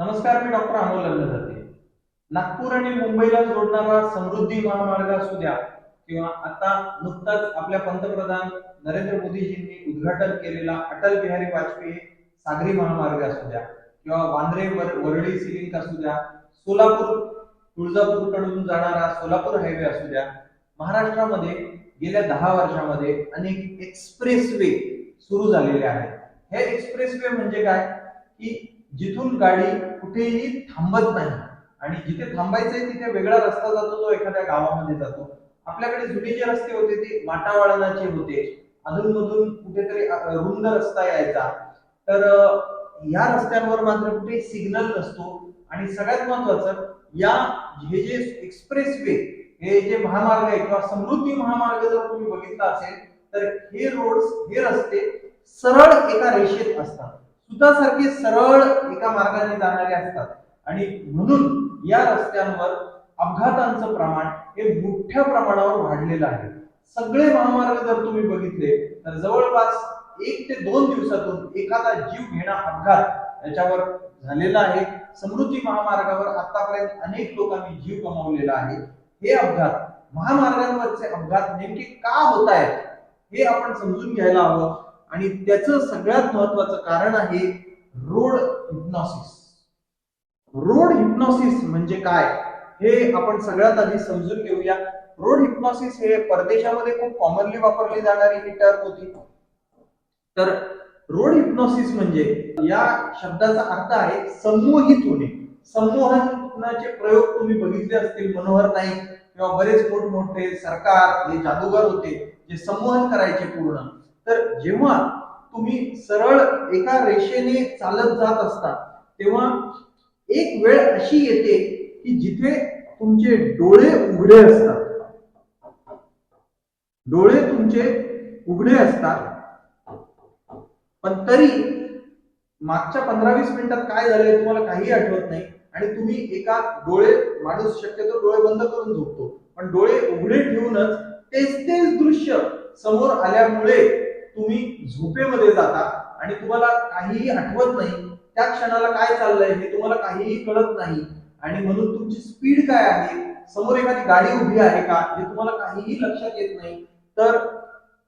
नमस्कार मी डॉक्टर अमोल जाते नागपूर आणि मुंबईला जोडणारा समृद्धी महामार्ग असू द्या किंवा आता नुकताच आपल्या पंतप्रधान नरेंद्र मोदीजींनी उद्घाटन केलेला अटल बिहारी वाजपेयी सागरी महामार्ग असू द्या किंवा वांद्रे वरळी सिलिंक असू द्या सोलापूर तुळजापूरकडून जाणारा सोलापूर हायवे असू द्या महाराष्ट्रामध्ये गेल्या दहा वर्षामध्ये अनेक एक्सप्रेस वे सुरू झालेले आहेत. हे एक्सप्रेस वे म्हणजे काय? की जिथून गाडी कुठेही थांबत नाही. आणि जिथे थांबायचंय तिथे वेगळा रस्ता जातो तो एखाद्या गावामध्ये जातो. आपल्याकडे जुने जे रस्ते होते ते वाटावळणाचे होते. अधूनमधून कुठेतरी रुंद रस्ता यायचा. तर या रस्त्यांवर मात्र कुठे सिग्नल नसतो. आणि सगळ्यात महत्वाचं या हे जे एक्सप्रेस वे हे जे महामार्ग आहे किंवा समृद्धी महामार्ग जर तुम्ही बघितला असेल तर हे रोड हे रस्ते सरळ एका रेषेत असतात. सुतासारखे सरळ एका मार्गाने जाणारे असतात. आणि म्हणून या रस्त्यांवर अपघातांचं प्रमाण हे मोठ्या प्रमाणावर वाढलेलं आहे. सगळे महामार्ग जर तुम्ही बघितले तर जवळपास एक ते दोन दिवसातून एखादा जीव घेणा अपघात याच्यावर झालेला आहे. समृद्धी महामार्गावर आतापर्यंत अनेक लोकांनी जीव गमावलेला आहे. हे अपघात महामार्गांवरचे अपघात नेमके का होत आहेत हे आपण समजून घ्यायला हवं. आणि त्याचं सगळ्यात महत्वाचं कारण आहे रोड हिप्नॉसिस रोड हिप्नॉसिस म्हणजे काय? हे आपण सगळ्यात आधी समजून घेऊया. रोड हिप्नॉसिस हे परदेशामध्ये खूप कॉमनली वापरली जाणारी ही टर्म होती. तर रोड हिप्नॉसिस म्हणजे या शब्दाचा अर्थ आहे संमोहित होणे. संमोहनाचे प्रयोग तुम्ही बघितले असतील मनोहर नाईक किंवा बरेच मोठमोठे सरकार हे जादूगार होते जे संमोहन करायचे पूर्ण. तर जेव्हा तुम्ही सरळ एका रेषेने चालत जात असता तेव्हा एक वेळ अशी येते की जिथे तुमचे डोळे उघडे असतात. डोळे तुमचे उघडे असतात. पण तरी मागच्या पंधरा वीस मिनिटात काय झालंय तुम्हाला काही आठवत नाही आणि तुम्ही एका डोळे माणूस शक्यतो डोळे बंद करून झोपतो. पण डोळे उघडे ठेवूनच तेच तेच दृश्य समोर आल्यामुळे तुम्ही झोपेमध्ये जाता आणि तुम्हाला काहीही आठवत नाही त्या क्षणाला काय चाललंय हे तुम्हाला काहीही कळत नाही. आणि म्हणून तुमची स्पीड काय आहे? समोर एखादी गाडी उभी आहे का? हे तुम्हाला काहीही लक्षात येत नाही. तर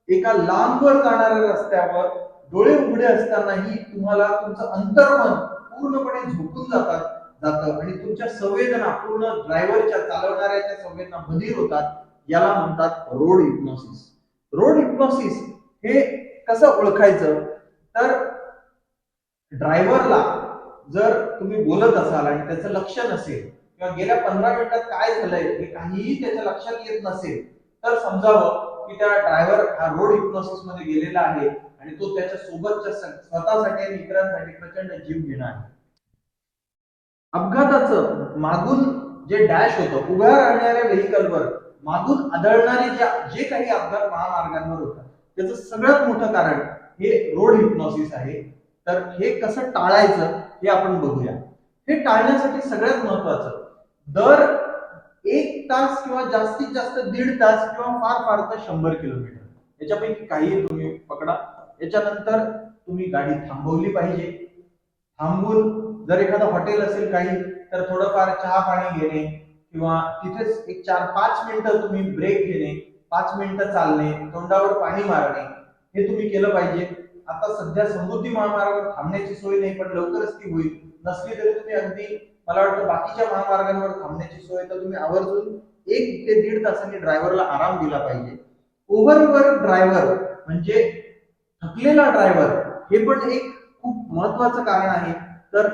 एका लांबवर जाणाऱ्या रस्त्यावर डोळे उघडे असतानाही तुम्हाला तुमचं अंतर्मन पूर्णपणे झोपून जातात जातं. आणि तुमच्या संवेदना पूर्ण ड्रायव्हरच्या चालवणाऱ्याच्या संवेदना बधीर होतात. याला म्हणतात रोड हिप्नॉसिस रोड हिप्नॉसिस हे कसं ओळखायचं? तर ड्रायव्हरला जर तुम्ही बोलत असाल आणि त्याचं लक्ष नसेल किंवा गेल्या पंधरा मिनिटात काय झालंय हे काहीही त्याच्या लक्षात येत नसेल तर समजावं की त्या ड्रायव्हर हा रोड हिप्नोसिसमध्ये गेलेला आहे आणि तो त्याच्या सोबतच्या स्वतःसाठी आणि इतरांसाठी प्रचंड जीव घेणार आहे. अपघाताचं मागून जे डॅश होतं उभ्या राहणाऱ्या व्हेकलवर मागून आदळणारे ज्या जे काही अपघात महामार्गांवर होतात त्याचं सगळ्यात मोठं कारण हे रोड हिप्नॉसिस आहे. तर हे कसं टाळायचं हे आपण बघूया. हे टाळण्यासाठी सगळ्यात महत्वाचं दर एक तास किंवा जास्तीत जास्त दीड तास किंवा फार फार तर शंभर किलोमीटर. याच्यापैकी काही तुम्ही पकडा. याच्यानंतर तुम्ही गाडी थांबवली पाहिजे. थांबून जर एखादं हॉटेल असेल काही तर थोडंफार चहा पाणी घेणे किंवा तिथेच एक चार पाच मिनिटं तुम्ही ब्रेक घेणे. पाच मिनिटं चालणे तोंडावर पाणी मारणे हे तुम्ही केलं पाहिजे. आता सध्या समृद्धी महामार्गावर थांबण्याची सोय नाही पण लवकरच ती होईल. नसली तरी तुम्ही अगदी मला वाटतं बाकीच्या महामार्गांवर थांबण्याची सोय तर तुम्ही आवर्जून एक ते दीड तासांनी ड्रायव्हरला आराम दिला पाहिजे. ओव्हरवर्क ड्रायव्हर म्हणजे थकलेला ड्रायव्हर हे पण एक खूप महत्वाचं कारण आहे. तर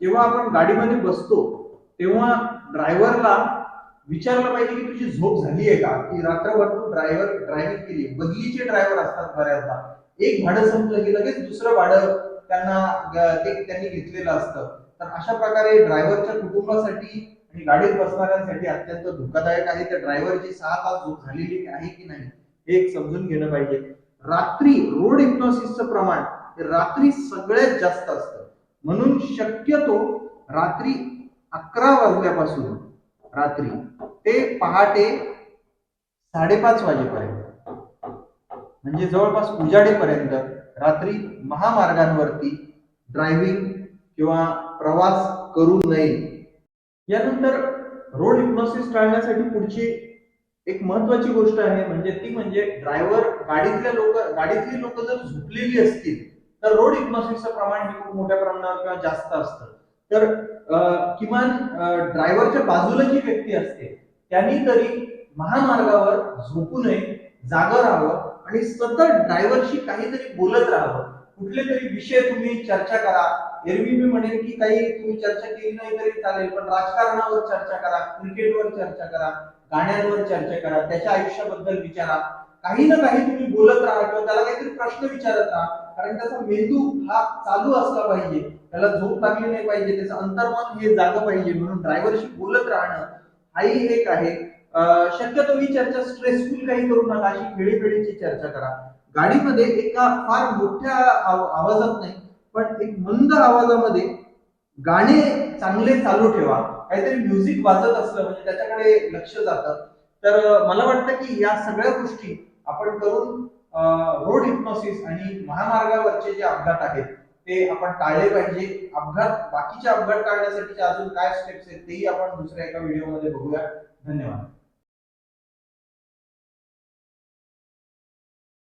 जेव्हा आपण गाडीमध्ये बसतो तेव्हा ड्रायव्हरला विचारलं पाहिजे की तुझी झोप झाली आहे का? की रात्रभर तू ड्रायव्हर ड्रायव्हिंग केली. बदलीचे ड्रायव्हर असतात बऱ्याचदा. एक भाडं संपलं की लगेच दुसरं भाडं त्यांना एक ते त्यांनी घेतलेलं असतं. तर अशा प्रकारे ड्रायव्हरच्या कुटुंबासाठी आणि गाडीत बसणाऱ्यांसाठी अत्यंत धोकादायक आहे. त्या ड्रायव्हरची सहा तास झोप झालेली आहे की नाही हे एक समजून घेणं पाहिजे. रात्री रोड इग्नॉसिसचं प्रमाण हे रात्री सगळ्यात जास्त असतं. म्हणून शक्यतो रात्री अकरा वाजल्यापासून रात्री. ते पहाटे साडेपाच वाजेपर्यंत. म्हणजे जवळपास उजाडेपर्यंत रात्री महामार्गांवरती ड्रायव्हिंग किंवा प्रवास करू नये. यानंतर रोड हिप्नोसिस टाळण्यासाठी पुढची एक महत्वाची गोष्ट आहे म्हणजे ती म्हणजे ड्रायव्हर गाडीतल्या लोक गाडीतली लोक जर झोपलेली असतील तर रोड हिप्नोसिसचं प्रमाण हे खूप मोठ्या प्रमाणावर किंवा जास्त असतं. तर किमान ड्रायव्हरच्या बाजूला जी व्यक्ती असते त्यांनी तरी महामार्गावर झोपू नये जागं राहावं आणि सतत ड्रायव्हरशी काहीतरी बोलत राहावं. कुठले तरी विषय तुम्ही चर्चा करा. एरवी मी म्हणेन की काही तुम्ही चर्चा केली नाही तरी चालेल पण राजकारणावर चर्चा करा क्रिकेटवर चर्चा करा गाण्यांवर चर्चा करा त्याच्या आयुष्याबद्दल विचारा. काही ना काही तुम्ही बोलत राहा किंवा त्याला काहीतरी प्रश्न विचारत राहा कारण त्याचा मेंदू हा चालू असला पाहिजे. त्याला झोप लागली नाही पाहिजे त्याचं अंतर्मन हे जागं पाहिजे म्हणून ड्रायव्हरशी बोलत राहणं हाही एक आहे. शक्यतो ही चर्चा स्ट्रेसफुल काही करू नका अशी खेळीखेळीची चर्चा करा. गाडीमध्ये एका फार मोठ्या आवाजात नाही पण एक मंद आवाजामध्ये गाणे चांगले चालू ठेवा. काहीतरी म्युझिक वाजत असलं म्हणजे त्याच्याकडे लक्ष जातं. तर मला वाटतं की या सगळ्या गोष्टी आपण करून रोड हिप्नोसिस आणि महामार्गावरचे जे अपघात आहेत ते आपण टाळले पाहिजे. अपघात बाकीचे अपघात टाळण्यासाठी अजून काय स्टेप्स आहेत तेही आपण दुसऱ्या एका व्हिडिओमध्ये बघूया. धन्यवाद.